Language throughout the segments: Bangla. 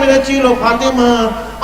মেরেছিল ফাতেমা।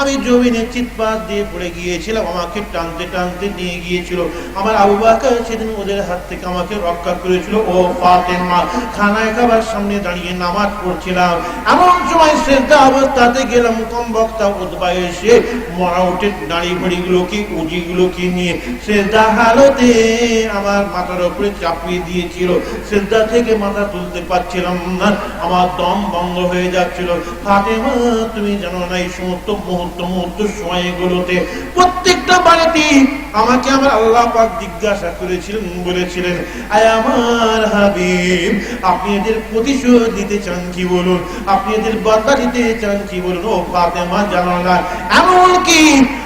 আমি জমিনে চিৎপাত দিয়ে পড়ে গিয়েছিলাম, আমাকে টানতে টানতে নিয়ে গিয়েছিল। আমার আবু বাকর সেদিন ওদের হাত থেকে আমাকে রক্ষা করেছিল। ও ফাতেমা, খানায় খাবার সামনে দাঁড়িয়ে নামাজ পড়ছিলাম। এমন সময় শ্রদ্ধা অবস্থাতে গেলাম কম বক্তা উদ্বা এসে মরাউটের দাঁড়ি ভড়িগুলোকে উজিগুলোকে নিয়ে শ্রদ্ধা হালতে আমার মাথার উপরে চাপিয়ে দিয়েছিল। শ্রদ্ধা থেকে মাথা তুলতে পারছিলাম না, আমার দম বন্ধ হয়ে যাচ্ছিল। ফাতেমা, তুমি জানো না, এই সমস্ত মুহূর্ত মুহূর্ত সময়গুলোতে প্রত্যেকটা বাড়িতে আমাকে আমার আল্লাহ পাক জিজ্ঞাসা করেছিলেন, বলেছিলেন, আয় আমার হাবিব, আপনি এদের প্রতিশোধ নিতে চান কি বলুন? আপনি এদের বদলা দিতে চান কি বলুন? ও ফাতেমা জানো না এমনকি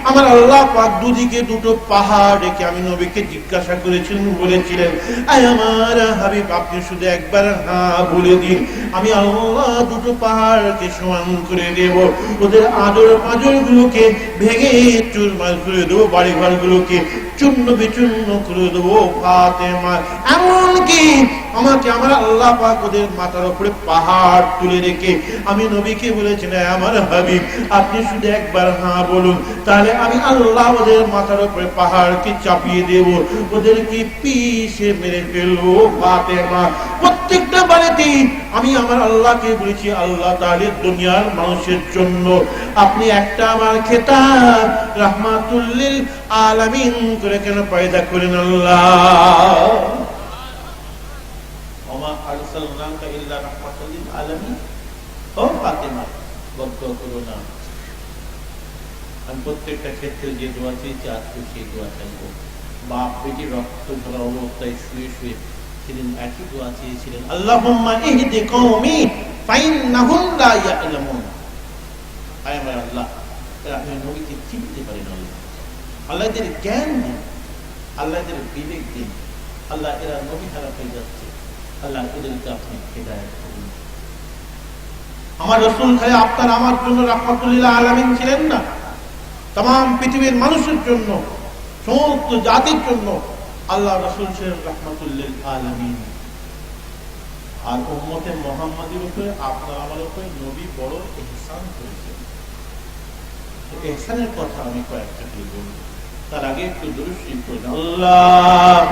আমার আল্লাহ পাক দুদিকে দুটো পাহাড় রেখে আমি নবীকে জিজ্ঞাসা করেছিলেন, বলেছিলেন, আয় আমার হাবিব, আপনি শুধু একবার হ্যাঁ বলে দিন, আমি আল্লাহ দুটো পাহাড়কে সমান করে দেব। ওদের আদর পাজর গুলোকে ভেঙে চুরমার করে দেবো বাড়ি ঘর গুলোকে চূর্ণ বিচূর্ণ করে দেবো এমনকি আমাকে আমার আল্লাহ ওদের মাথার উপরে পাহাড় তুলে রেখে, আমি নবীকে বলেছিলাম আমার হাবিব, আপনি শুধু একবার হ্যাঁ বলুন, তাহলে আমি আল্লাহ ওদের মাথার উপরে পাহাড়কে চাপিয়ে দেব, ওদেরকে পিষে মেরে ফেলব, ফাতেমা। প্রত্যেকটা বাড়িতে আমি আমার আল্লাহকে বলেছি, আল্লাহ তাহলে দুনিয়ার মানুষের জন্য আপনি একটা আমার খেতাব রাহমাতুল্লিল আলামিন করে কেন পয়দা করেন আল্লাহ? আমি প্রত্যেকটা ক্ষেত্রে যে দোয়া চেয়েছি সেদিন একই দোয়া চেয়েছিলেন আমার আল্লাহ নবীকে চিনতে পারেন আল্লাহ। আল্লাহ এদের জ্ঞান দিন আল্লাহ এদের বিবেক দিন আল্লাহ এরা নবী খারাপ হয়ে যাচ্ছে। আল্লাহ এদেরকে আপনি হেদায়ত করুন। আমার রসুল আপনার, আমার জন্য রাহমাতুল্লাহ আলামিন ছিলেন না। তাম পৃথিবীর মানুষের জন্য, সমস্ত জাতির জন্য আল্লাহ রসুল ছিলেন রহমতুল্লিল আলমিন। আর উম্মতে মোহাম্মদের উপরে, আপনার আমার উপরে নবী বড় এহসান করেছেন। এহসানের কথা আমি কয়েকটা দিয়ে বলব। তার আগে একটু দুরুশি করে আল্লাহ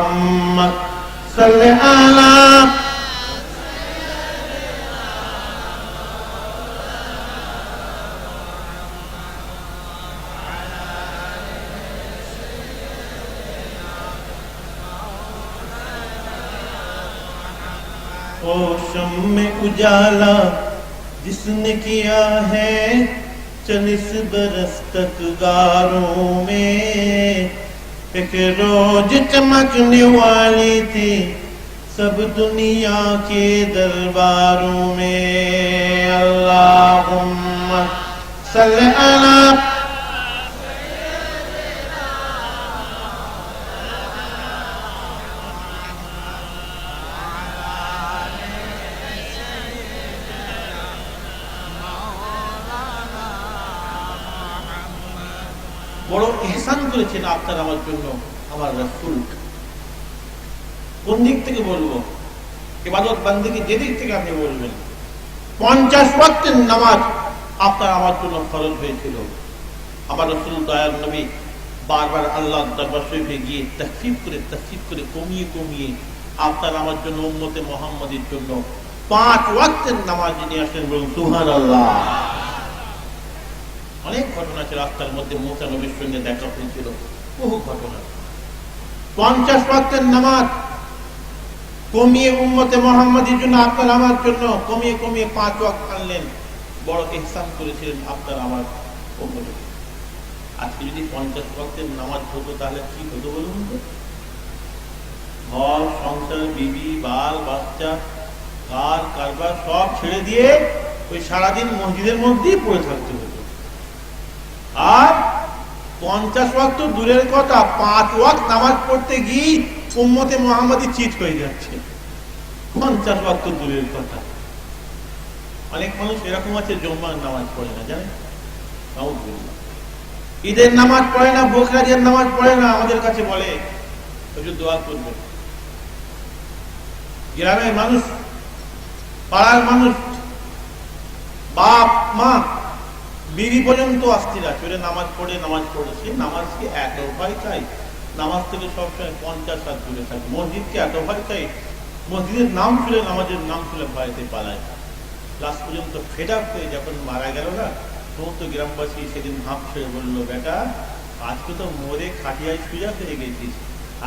ओ शम में उजाला जिसने किया है चलिस बरस तक गारों में। एक रोज चमकने वाली थी सब दुनिया के दरबारों में। अल्लाह सल्ले अला করেছেন আপনার আমার জন্য, আমার রাসূল। কোন দিক থেকে বলব? ইবাদত বান্দিকে যে দিক থেকে আপনি বলবেন? পঞ্চাশ ওয়াক্তের নামাজ আপনার আমার জন্য ফরজ হয়েছিল। আমার রসুল দয়ার নবী বারবার আল্লাহ দরবার শরীফে গিয়ে তফসিফ করে তফসিফ করে কমিয়ে কমিয়ে আপনার আমার জন্য উম্মতে মোহাম্মদের জন্য পাঁচ ওয়াক্তের নামাজ নিয়ে আসেন বলুন সুহান আল্লাহ অনেক ঘটনা ছিল রাস্তার মধ্যে, মোসা নবীর সঙ্গে দেখা হয়েছিল। বহু ঘটনা। পঞ্চাশ ওয়াক্তের নামাজ কমিয়ে উম্মতে মোহাম্মদের জন্য আপনার আমার জন্য কমিয়ে কমিয়ে পাঁচ ওয়াক্ত আনলেন। বড় এহসান করেছিলেন আপনার আমার উম্মতে আজকে যদি পঞ্চাশ ওয়াক্তের নামাজ হতো, তাহলে কি হতো বলুন তো? ঘর, সংসার, বিবি, বাল, বাচ্চা, কার, কারবার সব ছেড়ে দিয়ে ওই সারাদিন মসজিদের মধ্যেই পড়ে থাকতে আর পঞ্চাশ ওয়াক্ত দূরের কথা, পাঁচ ওয়াক্ত নামাজ পড়তে গিয়ে উম্মতে মোহাম্মদী চিট হয়ে যাচ্ছে। পঞ্চাশ ওয়াক্ত দূরের কথা। অনেক মানুষ এরকম আছে, জম্মার নামাজ পড়ে না, জানেন? ঈদের নামাজ পড়ে না বোখরাজের নামাজ পড়ে না, আমাদের কাছে বলে দোয়া করবে গ্রামের মানুষ, পাড়ার মানুষ, বাপ, মা বিবি পর্যন্ত অস্থির আছে ওরা নামাজ পড়ে, নামাজ পড়েছে। নামাজ কি এত ভয় চাই। নামাজ থেকে সবসময় পঞ্চাশ হাত দূরে থাকে। মসজিদকে এত ভয় চাই, মসজিদের নাম শুনে নামাজের নাম শুনে ভয়তে পালায় লাস্ট পর্যন্ত ফেড হয়ে যখন মারা গেল না, সমস্ত গ্রামবাসী সেদিন হাঁপ ছেড়ে বলল, বেটা, আজকে তো মোরে খাটিয়ায় সুজা হয়ে গেছিস।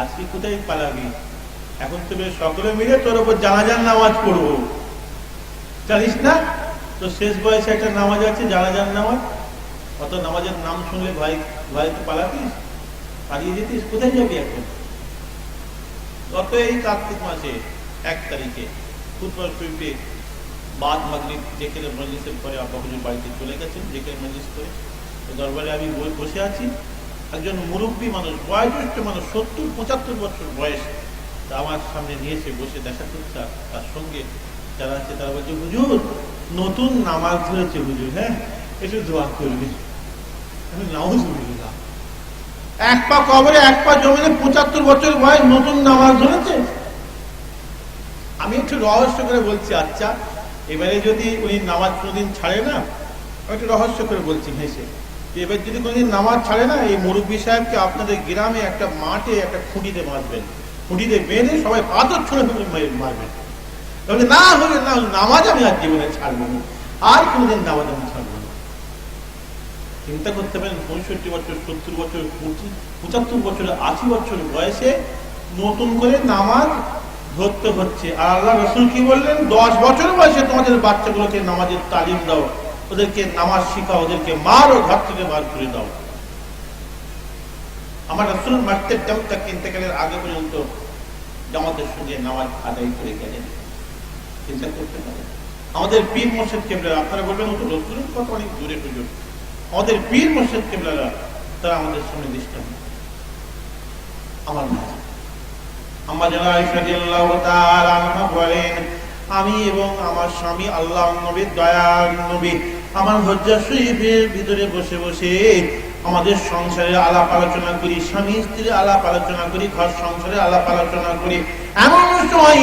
আজকে কোথায় পালাবি? এখন তুমি সকলে মিলে তোর ওপর জানাজার নামাজ পড়ব। জানিস না? তো শেষ বয়সে একটা নামাজ আছে জানাজার নামাজ অত নামাজের নাম শুনলে ভাই ভাই তো পালাতিস পালিয়ে যেতিস, কোথায় যাবি এখন? গত এই কার্তিক মাসে এক তারিখে ফুটবল শরীফে বাদ মাগরিব, যেখানে মজলিসের পরে আব্বা বাড়িতে চলে গেছেন, যেখানে মজলিস করে। দরবারে আমি বসে আছি। একজন মুরব্বী মানুষ, বয়োজ্যেষ্ঠ মানুষ, সত্তর, পঁচাত্তর বছর বয়স আমার সামনে নিয়ে এসে বসে দেখা করছে তার সঙ্গে যারা আছে তারা বলছে, হুজুর নতুন নামাজ ধরেছে হুজুর হ্যাঁ? একটু দোয়া করবি এক পা কবরে, এক পা জমিনে, পঁচাত্তর বছর বয়স, নতুন নামাজ ধরেছে আমি একটু রহস্য করে বলছি আচ্ছা এবারে যদি উনি নামাজ কোনোদিন ছাড়ে না একটু রহস্য করে বলছি হেসে যে এবার যদি কোনোদিন নামাজ ছাড়ে না, এই মুরব্বী সাহেবকে আপনাদের গ্রামে একটা মাঠে একটা খুঁটিতে বাঁধবেন খুঁটিতে বেঁধে সবাই পাথর ছড়ে মারবেন। তাহলে না হলে না নামাজ আমি আর জীবনে না। আর নামাজ আমি না। চিন্তা করতে পারেন, পঁয়ষট্টি বছর, সত্তর বছর পঁচাত্তর বছর, আশি বছর বয়সে নতুন করে নামাজ ধরতে হচ্ছে। আর আল্লাহ রসুল কি বললেন? দশ বছর বয়সে তোমাদের বাচ্চাগুলোকে নামাজের তালিম দাও। ওদেরকে নামাজ শিখাও, ওদেরকে মারো, ঘর থেকে বার করে দাও। আমার রসুল মারতে কিনতে গেলে আগে পর্যন্ত জামাতের সঙ্গে নামাজ আদায় করে গেলেন। চিন্তা করতে পারেন আমাদের পীর মসজিদ কেবলারা, আপনারা বলবেন তো রসুলের কথা অনেক দূরে হুজুর আমাদের পীর মসজিদ কেবলারা, তারা আমাদের সামনে দৃষ্টান্ত। আমার মা। আমার তাআলা আনহা বলেন, আমি এবং আমার স্বামী আল্লাহ নবীর দয়ার নবী, আমার হজ্জা শরীফের ভিতরে বসে বসে আমাদের সংসারে আলাপ আলোচনা করি, স্বামী স্ত্রী আলাপ আলোচনা করি, ঘর সংসারে আলাপ আলোচনা করি। এমন সময়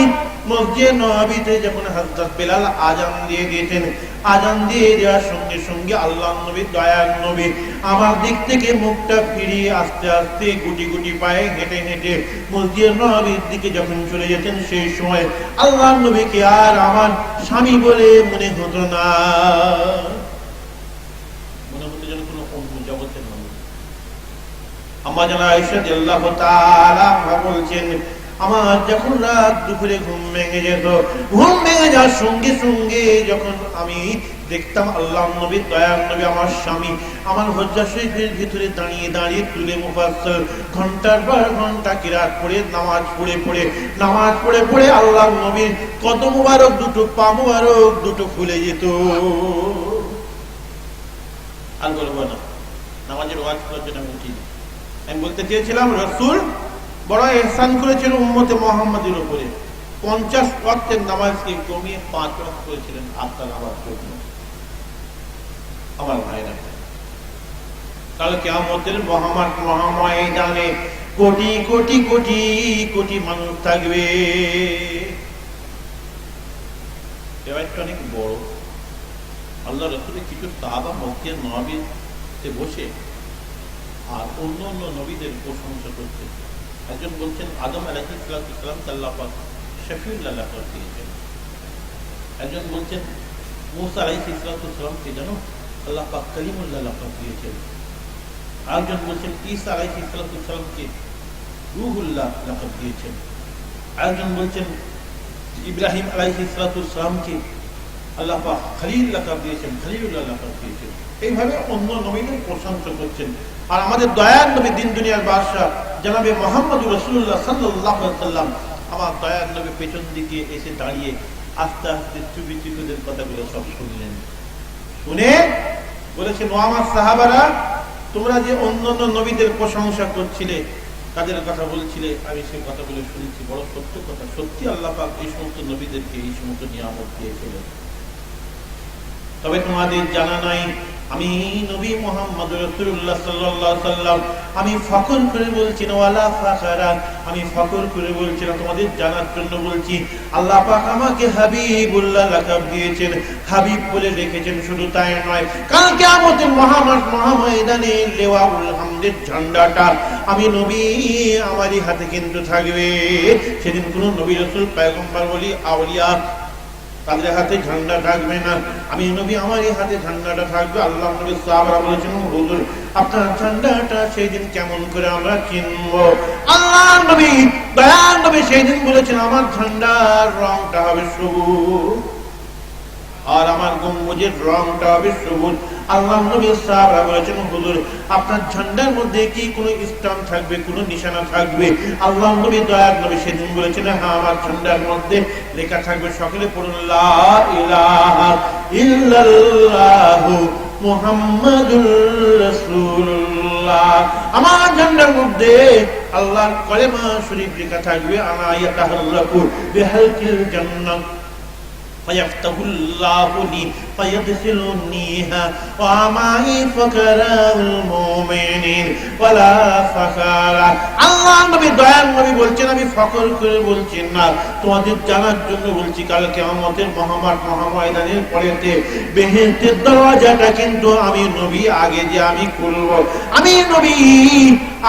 আমার দিক থেকে মুখটা ফিরিয়ে আস্তে আস্তে গুটি গুটি পায়ে হেঁটে হেঁটে মসজিদ নবীর দিকে যখন চলে যেতেন, সেই সময় আল্লাহ নবীকে আর আমার স্বামী বলে মনে হতো না। মনে আমার জানা আয়সা আল্লাহ বলছেন আমার যখন রাত দুপুরে ঘুম ভেঙে যেত, ঘুম ভেঙে যাওয়ার সঙ্গে সঙ্গে যখন আমি দেখতাম, আল্লাহ নবী, দয়াল নবী আমার স্বামী আমার হজ্জা শরীফের ভিতরে দাঁড়িয়ে দাঁড়িয়ে তুলে মুফাসসর, ঘণ্টার পর ঘণ্টা কিরাত পড়ে, নামাজ পড়ে পড়ে, নামাজ পড়ে পড়ে আল্লাহ নবীর কত মুবারক, দুটো পা মুবারক, দুটো খুলে যেত। আর বলব না, নামাজের ওয়াজ করার জন্য আমি বলতে চেয়েছিলাম, রসুল বড় এহসান করেছিল উম্মতে মোহাম্মদের উপরে। পঞ্চাশ ওয়াক্তের নামাজকে কমিয়ে পাঁচ ওয়াক্ত করেছিলেন আপনার নামাজ জন্য আমার ভাইরা। কাল কেমতের মহামার মহাময়দানে কোটি কোটি কোটি কোটি মানুষ থাকবে। এবারটা অনেক বড়। আল্লাহ রসুলের কিছু তাবা মসজিদ নবীতে বসে আর অন্য অন্য নবীদের প্রশংসা করতে একজন বলছেন, আদম আলাহি ইসলাম সাল্লাহ শফিউল্লাহ দিয়েছেন। একজন বলছেন, মুসা আলাহি ইসলামকে জানো? আল্লাহ পাক কলিমুল্লাহ লাকব দিয়েছেন। আরেকজন বলছেন, ঈসা আলাহি ইসলামকে রুহুল্লাহ লাকব দিয়েছেন। আরেকজন বলছেন, ইব্রাহিম আলাহি ইসলামকে আল্লাহ পাক খলিল লাকাব দিয়েছেন, খলিলুল্লাহ লাকাব দিয়েছেন। এইভাবে অন্য নবীদের প্রশংসা করছেন। আর আমাদের দয়ার নবী দিন দুনিয়ার বাদশাহ জানাবে মোহাম্মদ রসুল্লাহ সাল্লাহ সাল্লাম আমার দয়ার নবী পেছন দিকে এসে দাঁড়িয়ে আস্তে আস্তে চুপি চুপিদের কথাগুলো সব শুনলেন। শুনে বলেছেন, ও সাহাবারা, তোমরা যে অন্য অন্য নবীদের প্রশংসা করছিলে, তাদের কথা বলছিলে, আমি সেই কথাগুলো শুনেছি। বড় সত্য কথা, সত্যি আল্লাহ পাক এই সমস্ত নবীদেরকে এই সমস্ত নিয়ামত দিয়েছিলেন। তবে তোমাদের জানা নাই আমি নবী মোহাম্মদ রসুল্লাহ সাল্লাহ সাল্লাম আমি ফখর করে বলছি ওয়ালা ফাখারা আমি ফখর করে বলছি না, তোমাদের জানার জন্য বলছি, আল্লাহ পাক আমাকে হাবিবুল্লাহ লাকাব দিয়েছেন। হাবিব বলে রেখেছেন, শুধু তাই নয় কালকে আমাদের মহামাস মহাময়দানে লেওয়াউল হামদের ঝান্ডাটা আমি নবী, আমারই হাতে কিন্তু থাকবে। সেদিন কোন নবী রসুল, পয়গম্বর বলি আউলিয়া তাদের হাতে ঝান্ডা থাকবে না। আমি নবী আমারই হাতে ঝান্ডাটা থাকবে আল্লাহ নবী সাহাবরা বলেছেন হুজুর, আপনার ঝান্ডাটা সেই দিন কেমন করে আমরা চিনব আল্লাহ নবী দয়াল নবী সেই দিন বলেছেন, আমার ঝান্ডার রংটা হবে সবুজ। আর আমার গম্বুজের রংটা হবে সবুজ। আল্লাহ নবী সাহাবরা বলেছেন, হুজুর, আপনার ঝান্ডার মধ্যে কি কোনো স্টাম থাকবে, কোনো নিশানা থাকবে? আল্লাহ নবী দয়ার নবী সেদিন বলেছেন হ্যাঁ আমার ঝান্ডার মধ্যে লেখা থাকবে সকলে পড়ুন, লা ইলাহা ইল্লাল্লাহু মুহাম্মাদুর রাসূলুল্লাহ। আমার ঝান্ডার মধ্যে আল্লাহর কলেমা শরীফ লেখা থাকবে, আনা ইয়াতাহাল্লাকু বিহালকিল জান্নাত فيفتح الله لي فيدخلنيها ومعي فقراء المؤمنين ولا فخارا আল্লাহ নবী দয়াল নবী বলছেন আমি ফকর করে বলছি না তোমাদের জানার জন্য বলছি কালকে আমাদের মহামাট মহাময়দানের পরেতে বেহেন্তের দরওয়াজাটা কিন্তু আমি নবী আগে যে আমি করব আমি নবী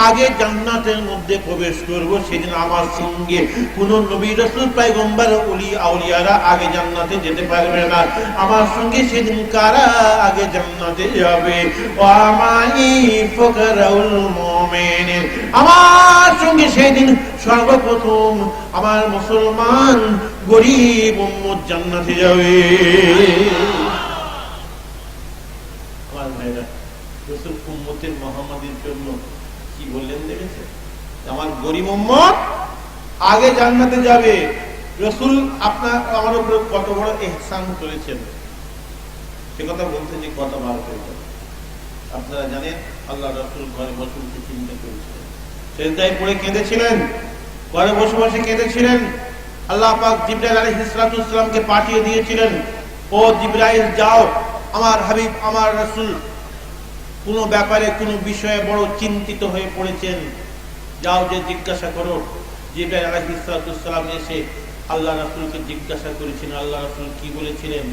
আগে জান্নাতের মধ্যে প্রবেশ করব, সেদিন আমার সঙ্গে কোন নবী রসুল পাইগম্বর উলি আউলিয়ারা আগে জান্নাতে যেতে পারবে না। আমার সঙ্গে সেদিন কারা আগে জান্নাতে যাবে? আমার সঙ্গে সেদিন সর্বপ্রথম আমার মুসলমান গরিব জান্নাতে যাবে। আমার ভাইরা, রসুল উম্মতের মহামাদির জন্য কি বললেন দেখেছেন? আমার গরিব উম্মত আগে জান্নাতে যাবে। রসুল আপনার, আমার উপর কত বড় এহসান করেছেন। সে কথা বলতে যে বার হয়ে যাবে। আপনারা জানেন, আল্লাহ রসুল ঘরে বসে বসে চিন্তা করেছিলেন। সেজদায় পড়ে কেঁদেছিলেন। ঘরে বসে বসে কেঁদেছিলেন। আল্লাহ পাক জিব্রাইল আলী ইসলাতামকে পাঠিয়ে দিয়েছিলেন। ও জিব্রাইল, যাও, আমার হাবিব, আমার রসুল কোনো ব্যাপারে কোনো বিষয়ে বড় চিন্তিত হয়ে পড়েছেন, যাও যে জিজ্ঞাসা করো। জিব্রাইল আলী এসে আল্লাহ রাসুলকে জিজ্ঞাসা করেছিলেন আল্লাহ রাসুল কি বলেছিলেন?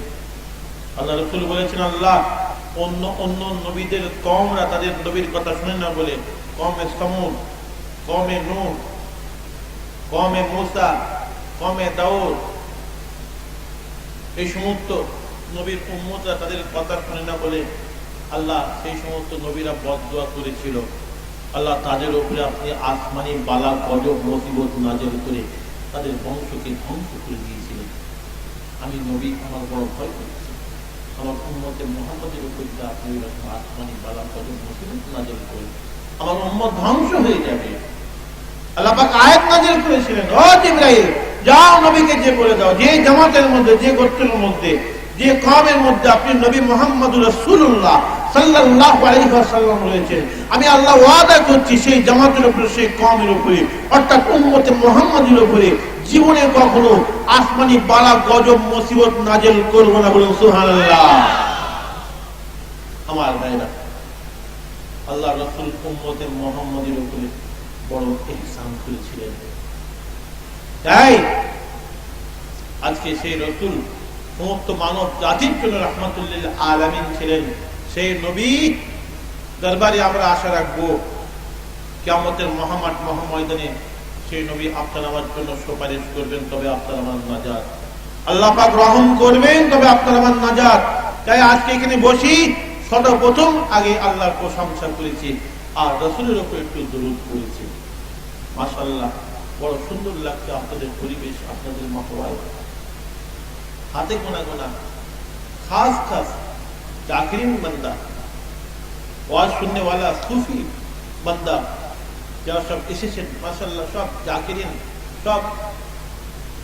আল্লাহ রসুল বলেছেন, আল্লাহ, অন্য অন্য নবীদের কমরা তাদের নবীর কথা শুনে না বলে। কমে সমুদ কমে নূর কমে মুসা কমে দাউদ। এই সমস্ত নবীর উম্মতরা তাদের কথা শুনে না বলে আল্লাহ সেই সমস্ত নবীরা বদয়া করেছিল। আল্লাহ তাদের উপরে আপনি আসমানি বালা, গজব, মুসিবত নাজেল করে তাদের বংশকে ধ্বংস করে দিয়েছিলেন। আমি নবী, আমার বড় ভয় করছি। আমার উম্মতে মোহাম্মদের উপর যা আপনি এরকম আসমানি বালা, গজব, মুসিবত নাজেল করে আমার উম্মত ধ্বংস হয়ে যাবে। আল্লাহ আয়াত নাজিল করেছিলেন যে বলে দাও, যে জামাতের মধ্যে, যে গোত্রের মধ্যে, যে কমের মধ্যে আপনি নবী মোহাম্মদ রাসূলুল্লাহ আমি আল্লাহ ওয়াদা করছি সেই জামাতের উপরে, সেই কমের উপরে, অর্থাৎ উম্মতে মুহাম্মাদের উপরে। জীবনে কখনো আসমানি বালা, গজব, মুসিবত নাজেল করব না বলুন, সুবহানাল্লাহ। আমার ভাইরা, আল্লাহ রাসূল উম্মতে মুহাম্মাদের উপরে বড় ইহসান করেছিলেন। তাই আজকে সেই রসুল, সমস্ত মানব জাতির জন্য রহমতুল্লিল আলামিন ছিলেন। সেই নবী দরবারে আমরা আশা রাখব কেমতের মহামাট মহাময়দানে সেই নবী আপনার আমার জন্য সুপারিশ করবেন, তবে আপনার আমার নাজাত। আল্লাহ পাক রহম করবেন, তবে আপনার আমার নাজাত। তাই আজকে এখানে বসি, সর্বপ্রথম আগে আল্লাহর প্রশংসা করেছি, আর রসুলের উপর একটু দরুদ করেছি মাসাল্লাহ বড় সুন্দর লাগছে আপনাদের পরিবেশ, আপনাদের মহবাই হাতে গোনা গোনা, খাস খাস জাকিরিন বন্দা ওয়াজ শুননে वाला সুফি বন্দা যারা সব এসেছেন মাসাল্লাহ সব জাকিরিন সব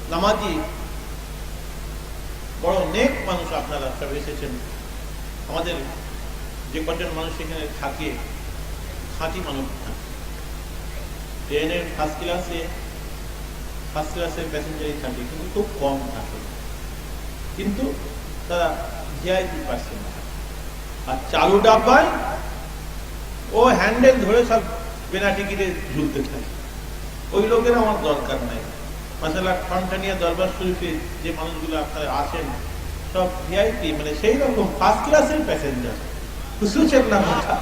নামাজি বড় নেক মানুষ আপনারা সব এসেছেন আমাদের যে কজন মানুষ এখানে থাকে খাঁটি মানুষ থাকে ট্রেনের ফার্স্ট ক্লাসে ফার্স্ট ক্লাসের প্যাসেঞ্জারই থাকে কিন্তু খুব কম থাকে কিন্তু তারা ভিআইপি পার্সেন্ট আর চালু ডাব্বায় ও হ্যান্ডেল ধরে সব বেনা টিকিটে ঝুলতে থাকে। ওই লোকের আমার দরকার নাই। মাসালা ঠনঠানিয়া দরবার শরীফে যে মানুষগুলো আপনারা আসেন, সব ভিআইপি মানে সেই রকম ফার্স্ট ক্লাসের প্যাসেঞ্জার খুশুচের না মাথা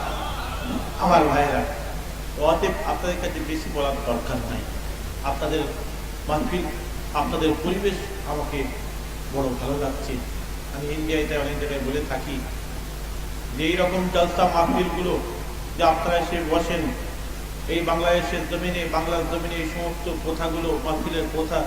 আমার ভাইরা। অতএব আপনাদের কাছে বেশি বলার দরকার নাই। আপনাদের মাহফিল আপনাদের পরিবেশ আমাকে বড় ভালো লাগছে। আমি ইন্ডিয়াতে অনেক জায়গায় বলে থাকি। যে এইরকম জলসা মাহফিলগুলো যে আপনারা এসে বসেন, এই বাংলাদেশের জমিনে, বাংলার জমিনে এই সমস্ত প্রথাগুলো মাহফিলের প্রথা